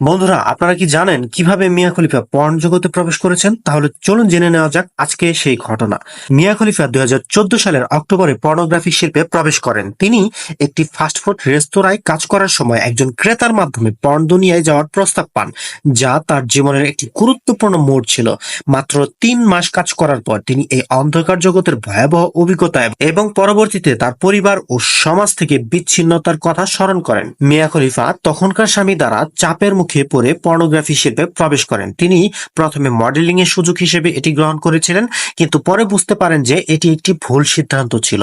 বন্ধুরা, আপনারা কি জানেন কীভাবে মিয়া খলিফা পর্ন জগতে প্রবেশ করেছেন? তাহলে চলুন জেনে নেওয়া যাক আজকে সেই ঘটনা। মিয়া খলিফা দুই সালের অক্টোবরে পর্নোগ্রাফি শিল্পে প্রবেশ করেন। তিনি একটি ফাস্টফুড রেস্তোরাঁয় কাজ করার সময় একজন ক্রেতার মাধ্যমে পর্ন দুনিয়ায় যাওয়ার প্রস্তাব পান, যা তার জীবনের একটি গুরুত্বপূর্ণ মোড় ছিল। মাত্র তিন মাস কাজ করার পর তিনি এই অন্ধকার জগতের ভয়াবহ অভিজ্ঞতা এবং পরবর্তীতে তার পরিবার ও সমাজ থেকে বিচ্ছিন্নতার কথা স্মরণ করেন। মিয়া খলিফা তখনকার স্বামী দ্বারা চাপের মুখে পড়ে পর্নোগ্রাফি শিল্পে প্রবেশ করেন। তিনি প্রথমে মডেলিং এর সুযোগ হিসেবে এটি গ্রহণ করেছিলেন, কিন্তু পরে বুঝতে পারেন যে এটি একটি ভুল সিদ্ধান্ত ছিল।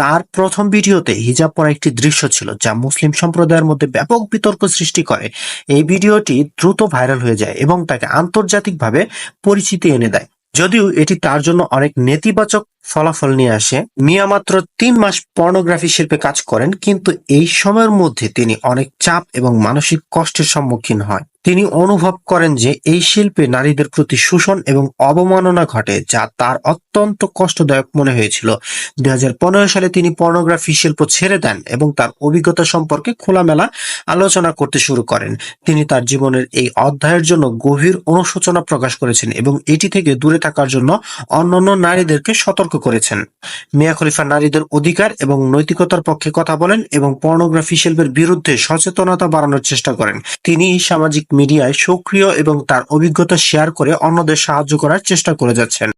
তার প্রথম ভিডিওতে হিজাব পরা একটি দৃশ্য ছিল, যা মুসলিম সম্প্রদায়ের মধ্যে ব্যাপক বিতর্ক সৃষ্টি করে। এই ভিডিওটি দ্রুত ভাইরাল হয়ে যায় এবং তাকে আন্তর্জাতিকভাবে পরিচিতি এনে দেয়। যদিও এটি তার জন্য অনেক নেতিবাচক ফলাফল নিয়ে আসে, মিয়া মাত্র তিন মাস পর্নোগ্রাফি শিল্পে কাজ করেন, কিন্তু এই সময়ের মধ্যে তিনি অনেক চাপ এবং মানসিক কষ্টের সম্মুখীন হয়। তিনি অনুভব করেন যে এই শিল্পে নারীদের প্রতি শোষণ এবং অবমাননা ঘটে, যা তার অত্যন্ত কষ্টদায়ক মনে হয়েছিল। দুই সালে তিনি পর্নোগ্রাফি শিল্প ছেড়ে দেন এবং তার অভিজ্ঞতা সম্পর্কে খোলামেলা আলোচনা করতে শুরু করেন। তিনি তার জীবনের এই অধ্যায়ের জন্য গভীর অনুশোচনা প্রকাশ করেছেন এবং এটি থেকে দূরে থাকার জন্য অন্যান্য নারীদেরকে সতর্ক করেছেন। মিয়া খলিফা নারীদের অধিকার এবং নৈতিকতার পক্ষে কথা বলেন এবং পর্নোগ্রাফি শিল্পের বিরুদ্ধে সচেতনতা বাড়ানোর চেষ্টা করেন। তিনি সামাজিক মিডিয়ায় সক্রিয় এবং তার অভিজ্ঞতা শেয়ার করে অন্যদের সাহায্য করার চেষ্টা করে যাচ্ছেন।